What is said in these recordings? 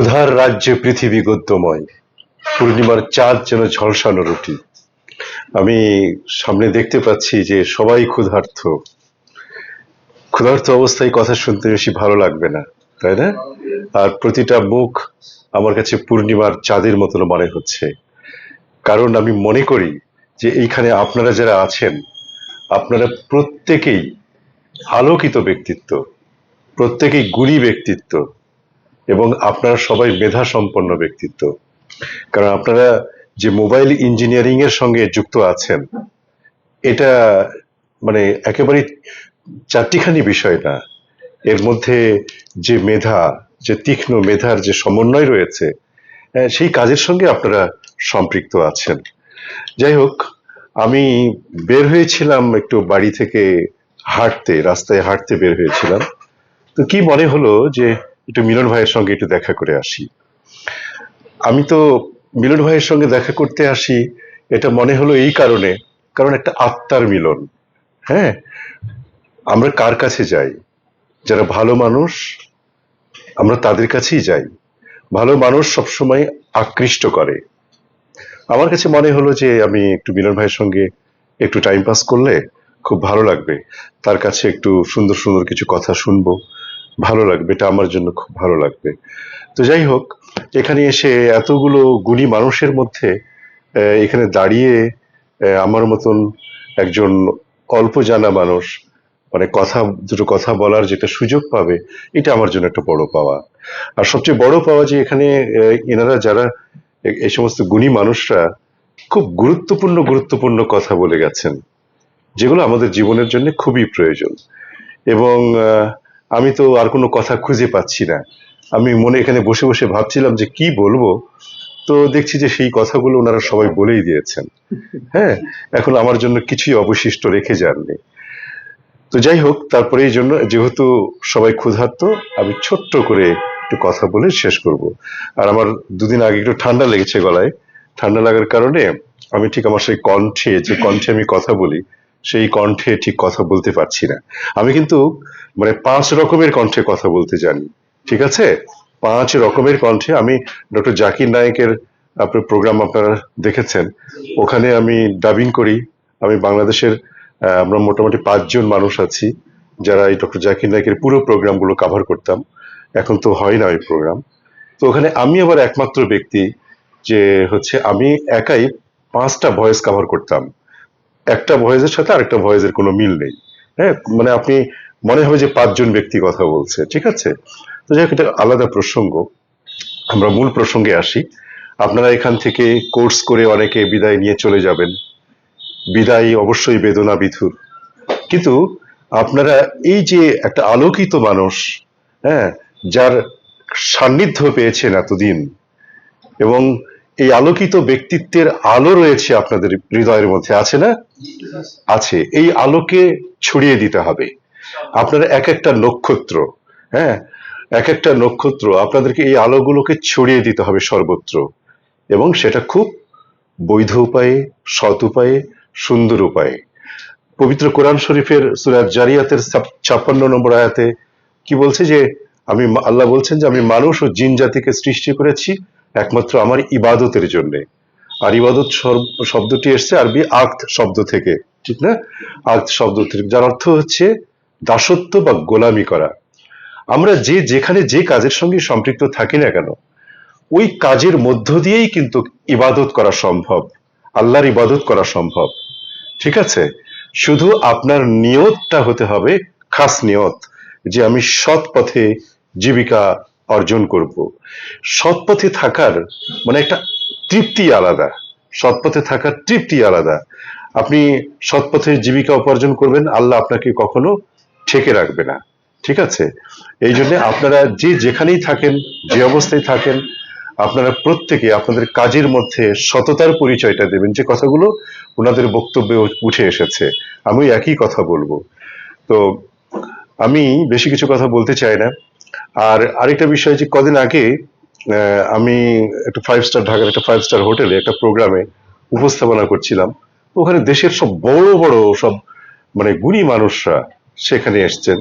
ক্ষুধার রাজ্যে পৃথিবী গদ্যময়। পূর্ণিমার চাঁদ যেন ঝলসানো রুটি। আমি সামনে দেখতে পাচ্ছি যে সবাই ক্ষুধার্থ। ক্ষুধার্ত অবস্থায় কথা শুনতে বেশি ভালো লাগবে না, তাই না? আর প্রতিটা মুখ আমার কাছে পূর্ণিমার চাঁদের মতন মনে হচ্ছে। কারণ আমি মনে করি যে এইখানে আপনারা যারা আছেন, আপনারা প্রত্যেকেই আলোকিত ব্যক্তিত্ব, প্রত্যেকেই গুণী ব্যক্তিত্ব। এবং আপনারা সবাই মেধা সম্পন্ন ব্যক্তিত্ব। কারণ আপনারা যে মোবাইল ইঞ্জিনিয়ারিং এর সঙ্গে যুক্ত আছেন এটা মানে একেবারে চারটিখানি বিষয় না। এর মধ্যে যে মেধা যে তীক্ষ্ণ মেধার যে সমন্বয় রয়েছে আহ, সেই কাজের সঙ্গে আপনারা সম্পৃক্ত আছেন। যাই হোক আমি বের হয়েছিলাম একটু বাড়ি থেকে হাঁটতে রাস্তায় হাঁটতে বের হয়েছিলাম। তো কি মনে হলো যে একটু মিলন ভাইয়ের সঙ্গে একটু দেখা করে আসি। আমি তো মিলন ভাইয়ের সঙ্গে দেখা করতে আসি, এটা মনে হলো এই কারণে, কারণ একটা আত্মার মিলন। হ্যাঁ? আমরা কার কাছে যাই? যারা ভালো মানুষ, আমরা তাদের কাছেই যাই। ভালো মানুষ সবসময় আকৃষ্ট করে। আমার কাছে মনে হলো যে আমি একটু মিলন ভাইয়ের সঙ্গে একটু টাইম পাস করলে খুব ভালো লাগবে। তার কাছে একটু সুন্দর সুন্দর কিছু কথা শুনব। ভালো লাগবে এটা আমার জন্য খুব ভালো লাগবে। তো যাই হোক এখানে এসে এতগুলো গুণী মানুষের মধ্যে এখানে দাঁড়িয়ে আমার মতন একজন অল্প জানা মানুষ মানে কথা দুটো কথা বলার যেটা সুযোগ পাবে এটা আমার জন্য একটা বড় পাওয়া। আর সবচেয়ে বড় পাওয়া যে এখানে এনারা যারা এই সমস্ত গুণী মানুষরা খুব গুরুত্বপূর্ণ গুরুত্বপূর্ণ কথা বলে গেছেন যেগুলো আমাদের জীবনের জন্য খুবই প্রয়োজন। এবং আহ, আমি তো আর কোনো কথা খুঁজে পাচ্ছি না। আমি মনে এখানে বসে বসে ভাবছিলাম যে কি বলব? তো দেখছি যে সেই কথাগুলো ওনারা সবাই বলেই দিয়েছেন। হ্যাঁ এখন আমার জন্য কিছুই অবশিষ্ট রেখে যাননি। তো যাই হোক, তারপরে এই জন্য যেহেতু সবাই ক্ষুধার্ত, আমি ছোট্ট করে একটু কথা বলে শেষ করব। আর আমার দুদিন আগে একটু ঠান্ডা লেগেছে গলায়। ঠান্ডা লাগার কারণে আমি ঠিক আমার সেই কণ্ঠে, যে কণ্ঠে আমি কথা বলি সেই কণ্ঠে ঠিক কথা বলতে পারছি না। আমি কিন্তু মানে পাঁচ রকমের কণ্ঠে কথা বলতে জানি, ঠিক আছে? পাঁচ রকমের কণ্ঠে আমি ডক্টর জাকির নায়েকের, আপনার প্রোগ্রাম আপনারা দেখেছেন। ওখানে আমি ডাবিং করি। আমি বাংলাদেশের আমরা মোটামুটি পাঁচজন মানুষ আছি, যারা এই ডক্টর জাকির নায়কের পুরো প্রোগ্রামগুলো কভার করতাম। এখন তো হয় না ওই প্রোগ্রাম তো ওখানে আমি আবার একমাত্র ব্যক্তি যে হচ্ছে আমি একাই পাঁচটা ভয়েস কভার করতাম। একটা ভয়েসের সাথে আরেকটা ভয়েসের কোনো মিল নেই। হ্যাঁ মানে আপনি মনে হবে যে পাঁচজন ব্যক্তি কথা বলছে, ঠিক আছে? তো যাই হোক, এটা আলাদা প্রসঙ্গ। আমরা মূল প্রসঙ্গে আসি। আপনারা এখান থেকে কোর্স করে অনেকে বিদায় নিয়ে চলে যাবেন। বিদায় অবশ্যই বেদনা বিধুর। কিন্তু আপনারা এই যে একটা আলোকিত মানুষ হ্যাঁ যার সান্নিধ্য পেয়েছেন এতদিন, এবং এই আলোকিত ব্যক্তিত্বের আলো রয়েছে আপনাদের হৃদয়ের মধ্যে, আছে না? আছে। এই আলোকে ছড়িয়ে দিতে হবে। আপনারা এক একটা নক্ষত্র হ্যাঁ? এক একটা নক্ষত্র, আপনাদেরকে এই আলোগুলোকে ছড়িয়ে দিতে হবে সর্বত্র। এবং সেটা খুব বৈধ উপায়ে, সৎ উপায়ে, সুন্দর উপায়ে। পবিত্র কোরআন শরীফের সুরাত জারিয়াতের ছাপ্পান্ন নম্বর আয়াতে কি বলছে যে, আমি আল্লাহ বলছেন যে, আমি মানুষ ও জিন জাতিকে সৃষ্টি করেছি একমাত্র আমার ইবাদতের জন্য। আর ইবাদত শব্দটি এসছে আরবি আক্ত শব্দ থেকে, ঠিক না? আক্ত শব্দ থেকে, যার অর্থ হচ্ছে দাসত্ব বা গোলামি করা। আমরা যে যেখানে যে কাজের সঙ্গে সম্পৃক্ত থাকি না কেন, ওই কাজের মধ্য দিয়েই কিন্তু ইবাদত করা সম্ভব, আল্লাহর ইবাদত করা সম্ভব, ঠিক আছে? শুধু আপনার নিয়তটা হতে হবে, খাস নিয়ত, যে আমি সৎ পথে জীবিকা অর্জন করব। সৎ পথে থাকার মানে একটা তৃপ্তি আলাদা। সৎ পথে থাকার তৃপ্তি আলাদা। আপনি সৎ পথে জীবিকা উপার্জন করবেন, আল্লাহ আপনাকে কখনো ঠেকে রাখবে না। ঠিক আছে? এই জন্য আপনারা যে যেখানেই থাকেন, যে অবস্থায় থাকেন, আপনারা প্রত্যেকে আপনাদের কাজের মধ্যে সততার পরিচয়টা দেবেন। যে কথাগুলো ওনাদের বক্তব্যে উঠে এসেছে, আমি একই কথা বলব। তো আমি বেশি কিছু কথা বলতে চাই না। আর আরেকটা বিষয় যে কদিন আগে আমি একটা ফাইভ স্টার ঢাকার একটা ফাইভ স্টার হোটেলে একটা প্রোগ্রামে উপস্থাপনা করছিলাম। ওখানে দেশের সব বড় বড় সব মানে গুণী মানুষরা সেখানে এসছেন।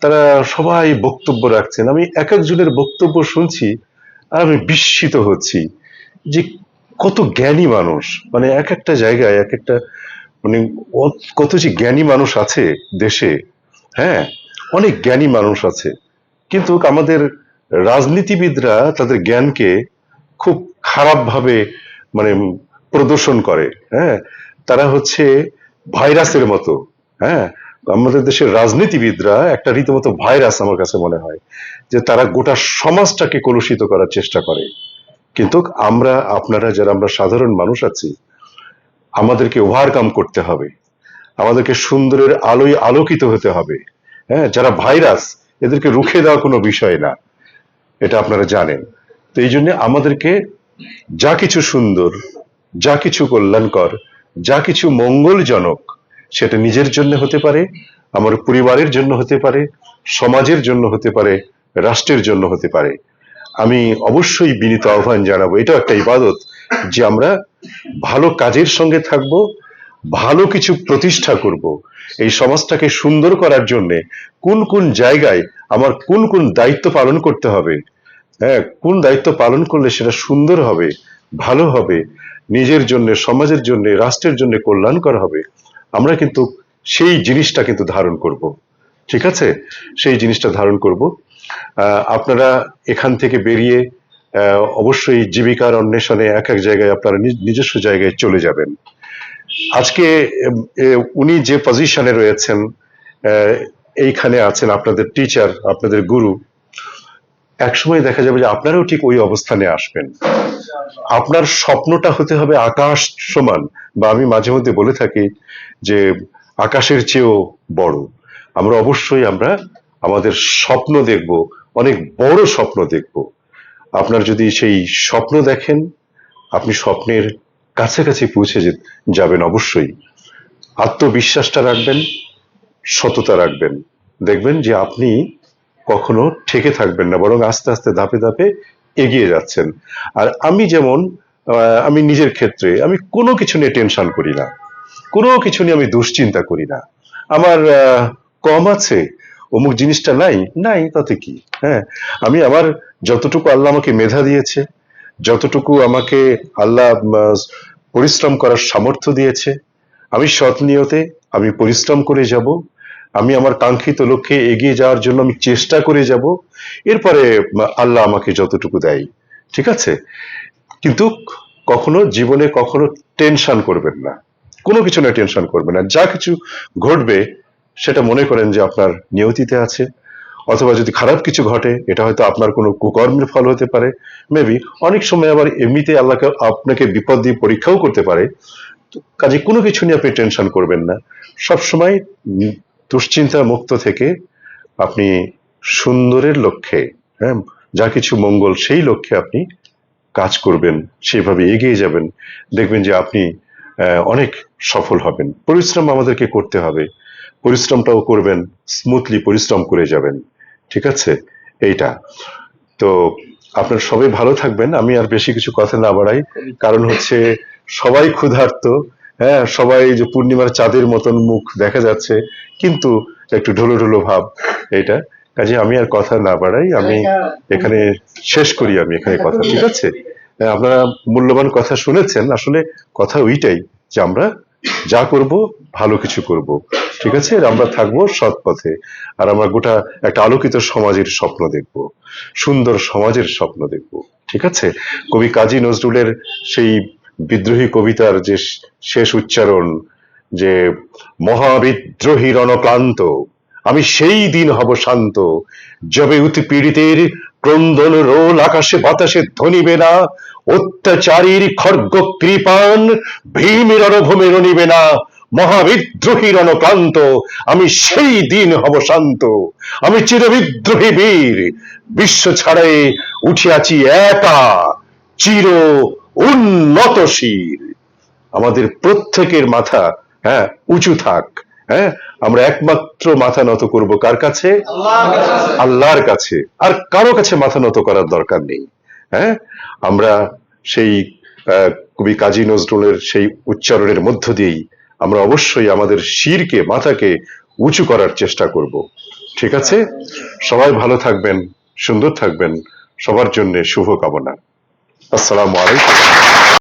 তারা সবাই বক্তব্য রাখছেন। আমি এক একজনের বক্তব্য শুনছি আর আমি বিস্মিত হচ্ছি যে কত জ্ঞানী মানুষ। মানে এক একটা জায়গায় এক একটা মানে কত যে জ্ঞানী মানুষ আছে দেশে হ্যাঁ অনেক জ্ঞানী মানুষ আছে। কিন্তু আমাদের রাজনীতিবিদরা তাদের জ্ঞানকে খুব খারাপভাবে মানে প্রদর্শন করে হ্যাঁ? তারা হচ্ছে ভাইরাসের মতো হ্যাঁ? আমাদের দেশের রাজনীতিবিদরা একটা রীতিমতো ভাইরাস আমার কাছে মনে হয়, যে তারা গোটা সমাজটাকে কলুষিত করার চেষ্টা করে। কিন্তু আমরা, আপনারা যারা আমরা সাধারণ মানুষ আছি, আমাদেরকে ওভারকাম করতে হবে। আমাদেরকে সুন্দরের আলোয় আলোকিত হতে হবে হ্যাঁ? যারা ভাইরাস এদেরকে রুখে দেওয়া কোনো বিষয় না। এটা আপনারা জানেন। তো এই জন্য আমাদেরকে যা কিছু সুন্দর, যা কিছু কল্যাণকর, যা কিছু মঙ্গলজনক সেটা নিজের জন্য হতে পারে, আমার পরিবারের জন্য হতে পারে, সমাজের জন্য হতে পারে, রাষ্ট্রের জন্য হতে পারে। আমি অবশ্যই বিনীত আহ্বান জানাব এটা একটা ইবাদত যে আমরা ভালো কাজের সঙ্গে থাকব ভালো কিছু প্রতিষ্ঠা করব। এই সমাজটাকে সুন্দর করার জন্য কোন কোন জায়গায় আমার কোন কোন দায়িত্ব পালন করতে হবে? হ্যাঁ কোন দায়িত্ব পালন করলে সেটা সুন্দর হবে, ভালো হবে, নিজের জন্য, সমাজের জন্য, রাষ্ট্রের জন্য কল্যাণকর হবে? আমরা কিন্তু সেই জিনিসটা কিন্তু ধারণ করব। ঠিক আছে? সেই জিনিসটা ধারণ করব। আপনারা এখান থেকে বেরিয়ে অবশ্যই জীবিকার অন্বেষণে এক এক জায়গায় আপনারা নিজ- নিজস্ব জায়গায় চলে যাবেন। আজকে উনি যে পজিশনে রয়েছেন এইখানে আছেন আপনাদের টিচার আপনাদের গুরু, একসময় দেখা যাবে যে আপনারাও ঠিক ওই অবস্থানে আসবেন। আপনার স্বপ্নটা হতে হবে আকাশ সমান বা আমি মাঝে মধ্যে বলে থাকি যে আকাশের চেয়েও বড়। আমরা অবশ্যই আমরা আমাদের স্বপ্ন দেখব, অনেক বড় স্বপ্ন দেখব। আপনার যদি সেই স্বপ্ন দেখেন, আপনি স্বপ্নের কাছাকাছি পৌঁছে যাবেন অবশ্যই। আত্মবিশ্বাসটা রাখবেন, সততা রাখবেন। দেখবেন যে আপনি কখনো ঠেকে থাকবেন না, বরং আস্তে আস্তে ধাপে ধাপে এগিয়ে যাচ্ছেন। আর আমি যেমন আমি নিজের ক্ষেত্রে আমি কোনো কিছু নিয়ে টেনশন করি না। কোনো কিছু নিয়ে আমি দুশ্চিন্তা করি না। আমার কম আছে, অমুক জিনিসটা নাই নাই তাতে কি? হ্যাঁ আমি আমার যতটুকু আল্লাহ আমাকে মেধা দিয়েছে যতটুকু আমাকে আল্লাহ পরিশ্রম করার সামর্থ্য দিয়েছে, আমি সৎ নিয়তে আমি পরিশ্রম করে যাব, আমি আমার কাঙ্ক্ষিত লক্ষ্যে এগিয়ে যাওয়ার জন্য আমি চেষ্টা করে যাব, এরপরে আল্লাহ আমাকে যতটুকু দেয়, ঠিক আছে? কিন্তু কখনো জীবনে কখনো টেনশন করবেন না, কোনো কিছু না টেনশন করবেন না, যা কিছু ঘটবে সেটা মনে করেন যে আপনার নিয়তিতে আছে। অথবা যদি খারাপ কিছু ঘটে, এটা হয়তো আপনার কোনো কুকর্মের ফল হতে পারে। মেবি অনেক সময় আবার এমনিতে আল্লাহকে, আপনাকে বিপদ দিয়ে পরীক্ষাও করতে পারে। কাজে কোনো কিছু নিয়ে আপনি টেনশন করবেন না। সবসময় দুশ্চিন্তা মুক্ত থেকে আপনি সুন্দরের লক্ষ্যে হ্যাঁ যা কিছু মঙ্গল সেই লক্ষ্যে আপনি কাজ করবেন, সেভাবে এগিয়ে যাবেন। দেখবেন যে আপনি অনেক সফল হবেন। পরিশ্রম আমাদেরকে করতে হবে। পরিশ্রমটাও করবেন স্মুথলি পরিশ্রম করে যাবেন। ঠিক আছে? এইটা। তো আপনার সবাই ভালো থাকবেন। আমি আর বেশি কিছু কথা না বাড়াই। কারণ হচ্ছে সবাই ক্ষুধার্ত হ্যাঁ? সবাই যে পূর্ণিমার চাঁদের মতন মুখ দেখা যাচ্ছে কিন্তু একটু ঢোলো ঢোলো ভাব এটা কাজে আমি আর কথা না বাড়াই। আমি এখানে শেষ করি আমি এখানে কথা ঠিক আছে? হ্যাঁ, আপনারা মূল্যবান কথা শুনেছেন। আসলে কথা ওইটাই যে আমরা যা করব, ভালো কিছু করব। ঠিক আছে? আমরা থাকব সৎ পথে আর আমরা গোটা একটা আলোকিত সমাজের স্বপ্ন দেখব। সুন্দর সমাজের স্বপ্ন দেখব। ঠিক আছে? কবি কাজী নজরুলের সেই বিদ্রোহী কবিতার যে শেষ উচ্চারণ, যে মহাবিদ্রোহী রণক্লান্ত, আমি সেই দিন হব শান্ত যবে উৎপীড়িতের ক্রন্দন রোল আকাশে বাতাসে ধ্বনিবে না, অত্যাচারীর খর্গ কৃপান ভীমের রণভূমে রণিবে না, মহাবিদ্রোহী রণক্লান্ত, আমি সেই দিন হব শান্ত, আমি চিরবিদ্রোহী বীর, বিশ্ব ছাড়াই উঠিয়াছি একা, চির উন্নত শির আমাদের প্রত্যেকের মাথা হ্যাঁ উঁচু থাক। হ্যাঁ? আমরা একমাত্র মাথা নত করব কার কাছে? আল্লাহর কাছে। আর কারও কাছে মাথা নত করার দরকার নেই। হ্যাঁ? আমরা সেই কবি কাজী নজরুলের সেই উচ্চারণের মধ্য দিয়েই আমরা অবশ্যই আমাদের শিরকে মাথাকে উঁচু করার চেষ্টা করব। ঠিক আছে? সবাই ভালো থাকবেন সুন্দর থাকবেন। সবার জন্য শুভকামনা। আসসালামু আলাইকুম।